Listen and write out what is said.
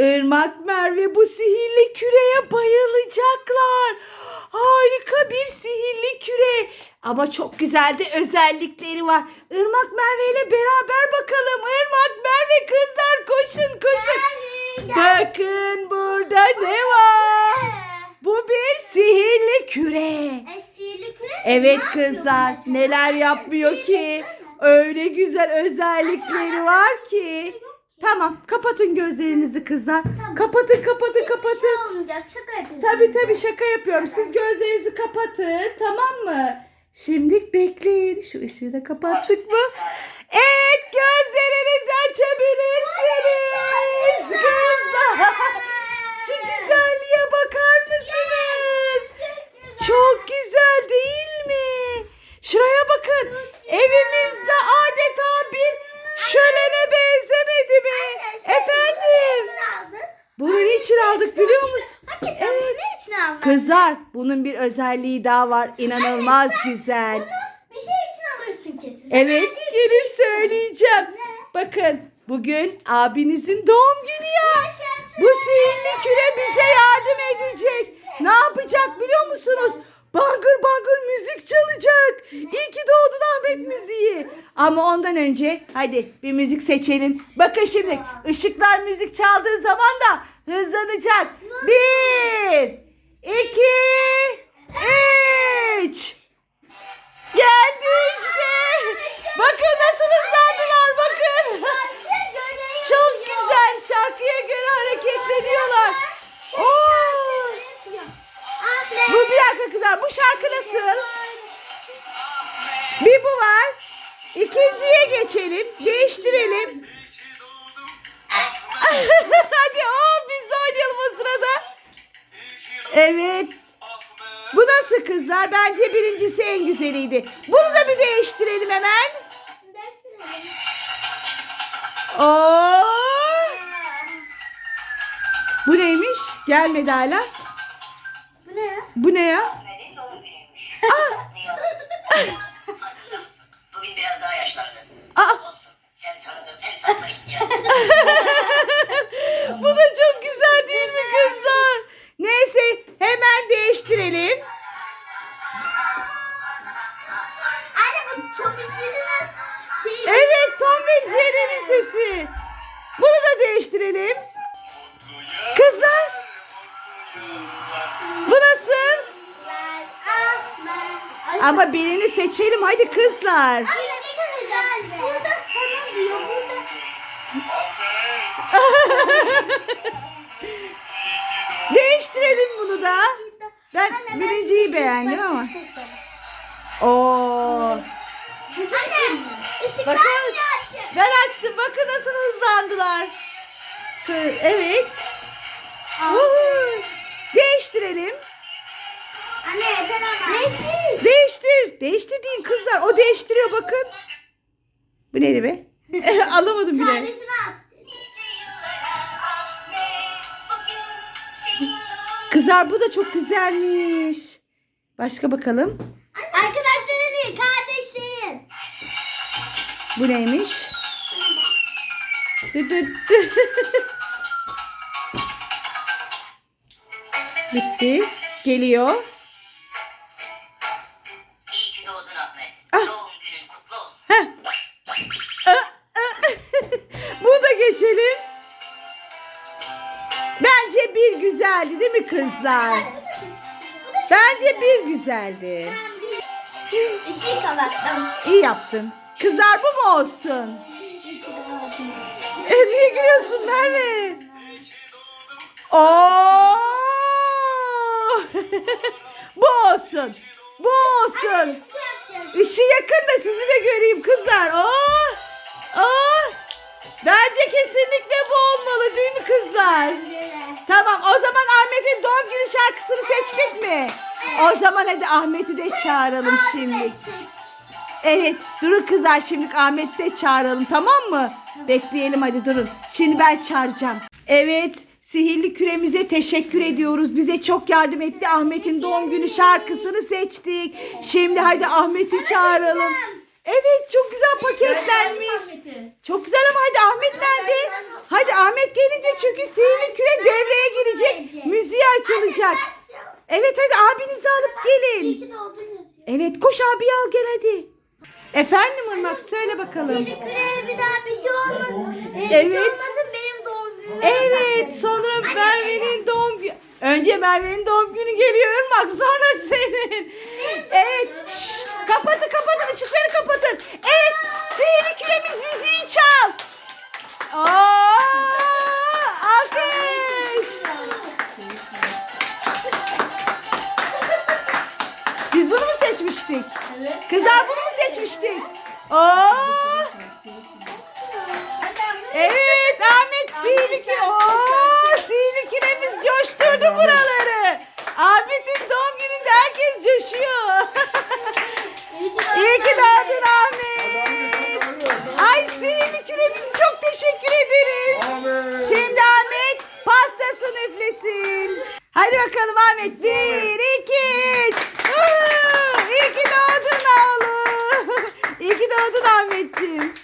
Irmak Merve bu sihirli küreye bayılacaklar. Harika bir sihirli küre. Ama çok güzel de özellikleri var. Irmak Merve ile beraber bakalım. Irmak Merve kızlar koşun koşun. Bakın burada ne var? Bu bir sihirli küre. Mi? Evet kızlar neler yapmıyor ki. Öyle güzel özellikleri var ki. Tamam kapatın gözlerinizi kızlar. Kapatın kapatın Hiçbir kapatın. şey olmayacak. Şaka yapıyorsun. Tabii tabii şaka yapıyorum. Siz gözlerinizi kapatın tamam mı? Şimdi bekleyin. Şu ışığı da kapattık mı? Evet gözlerinizi açabilirsiniz. Kızlar. Şu güzelliğe bakar mısınız? Çok güzel değil mi? Şuraya bakın. Evimizde adeta bir şölene benzemedi mi? Efendim. Bunu niçin aldık biliyor musun? Hakikaten Evet. bunu ne için aldın? Kızlar bunun bir özelliği daha var. İnanılmaz Anne, güzel. Bunu bir şey için alırsın kesin. Evet geri söyleyeceğim. Bakın bugün abinizin doğum günü ya. Bu sihirli küre bize yardım edecek. Ne yapacak biliyor musunuz? Bangır bangır müzik çalacak. İyi ki doğdun Ahmet müziği. Ama ondan önce hadi bir müzik seçelim. Bakın şimdi ışıklar müzik çaldığı zaman da hızlanacak. Bir, iki, üç. Geldi işte. Bakın nasıl hızlandılar bakın. Çok güzel şarkıya göre hareketleniyorlar. Oo. Bu bir dakika kızlar bu şarkı nasıl? Bir bu var. İkinciye geçelim. Değiştirelim. Hadi o sırada. Evet. Bu nasıl kızlar? Bence birincisi en güzeliydi. Bunu da bir değiştirelim hemen. Oo. Bu neymiş? Gelmedi hala. Bu ne ya? Bu ne ya? Değiştirelim. Kızlar bu nasıl? Ama birini seçelim hadi kızlar. Burada sana diyor. Burada. Değiştirelim bunu da. Ben Anne, birinciyi ben- beğendim ama. Oo. Anne ışıklar açık? Ben açtım bakın nasıl hızlandılar. Evet. Değiştirelim. Anne yeter ama. Değiştir. Değiştir deyin kızlar. O değiştiriyor bakın. Bu neydi be? Alamadım bile. Kızlar bu da çok güzelmiş. Başka bakalım. Arkadaşların değil kardeşlerin. Bu neymiş? Dı dı dı. Bitti. Geliyor. İyi ki doğdun Ahmet. Ah. Doğum günün kutlu olsun. Heh. Bunu da geçelim. Bence bir güzeldi değil mi kızlar? Bence bir güzeldi. Işığı kapattım. İyi yaptın. Kızlar bu mu olsun? E, niye gülüyorsun Merve? Oo! bu olsun. Bu olsun. Işığı yakın da sizi de göreyim kızlar. Oo! Oo! Bence kesinlikle bu olmalı değil mi kızlar? Tamam o zaman Ahmet'in doğum günü şarkısını seçtik mi? O zaman hadi Ahmet'i de çağıralım şimdi. Evet durun kızlar şimdi Ahmet'i de çağıralım tamam mı? Bekleyelim hadi durun. Şimdi ben çağıracağım. Evet sihirli küremize teşekkür ediyoruz. Bize çok yardım etti. Ahmet'in doğum günü şarkısını seçtik. Şimdi hadi Ahmet'i çağıralım. Evet çok güzel paketlenmiş. Çok güzel ama hadi Ahmet nerede? Hadi Ahmet gelince çünkü sihirli açılacak. Evet hadi abinizi alıp gelin. Evet koş abi al gel hadi. Efendim Irmak söyle bakalım. Yedi küreye bir daha bir şey olmasın. Ee, Bir Evet. şey olmasın benim doğum günüm. Evet sonra Merve'nin doğum günü. Önce Merve'nin doğum günü geliyor Irmak sonra senin. Evet. Şşş, kapatın kapatın ışıkları kapatın. Evet. Mu seçmiştik? Kızlar bunu mu seçmiştik? Aa, evet Ahmet sihirli küre. Oo, sihirli küremiz coşturdu buraları. Ahmet'in doğum gününde herkes coşuyor. İyi ki doğdun Ahmet. Ay sihirli küremiz çok teşekkür ederiz. Şimdi Ahmet pastasını üflesin. Hadi bakalım Ahmet. Bir, iki, üç. İyi ki doğdun oğlum. İyi ki doğdun Ahmetciğim.